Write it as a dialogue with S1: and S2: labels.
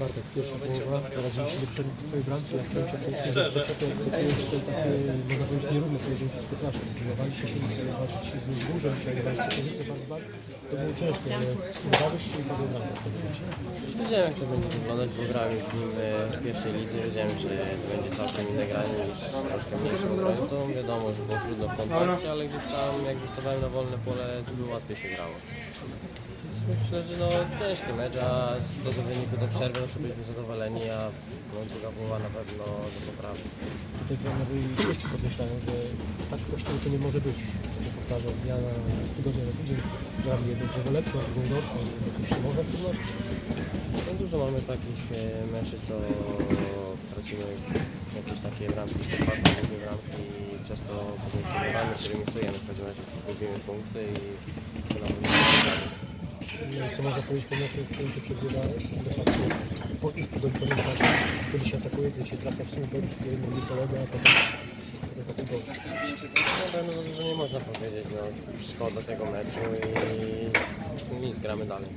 S1: Bartek, pierwsza połowa, prowadziliśmy do przodu w twojej bramce, jak kończę to
S2: Szczerze.
S1: to to jest tutaj takie, można powiedzieć, nierówne pojedynki z Piotraszem. Próbowaliście się nie walczyć z nim dłużej, przejmowaliście pozycję bardzo bardzo. To było ciężko, ale udałeś się i bramkę.
S3: Wiedziałem jak to będzie wyglądać, bo grałem z nim e, w pierwszej lidze, wiedziałem, że to będzie całkiem inne granie niż z obrońcą. Wiadomo, że było trudno w kontakcie, ale gdzieś tam jak wystawałem na wolne pole, dużo łatwiej się grało. Myślę, że no ciężki mecz, a co do wyniku do przerwy, no to byliśmy zadowoleni, a no, druga połowa na pewno do poprawy.
S1: Tutaj trenerzy i wszyscy podkreślają, że tak właściwie to nie może być. To powtarza z dnia na tygodnia na tydzień. Gramy jedną drogę lepszą, drugą gorszą, jakimś nie może trudność.
S3: No, dużo mamy takich e, meczy, co tracimy jakieś takie bramki, drugie bramki przez to później przegrywamy, czy remisujemy w pewnym razie gubimy punkty i to nam nie
S1: No, co można powiedzieć po meczu, w którym się przegrywa de facto po już po doliczonym czasie, kiedy się atakuje, kiedy się trafia w słupek, kiedy nie kolega, a potem potem taki gol.
S3: No, no, że nie można powiedzieć, no, szkoda tego meczu i nic, gramy dalej.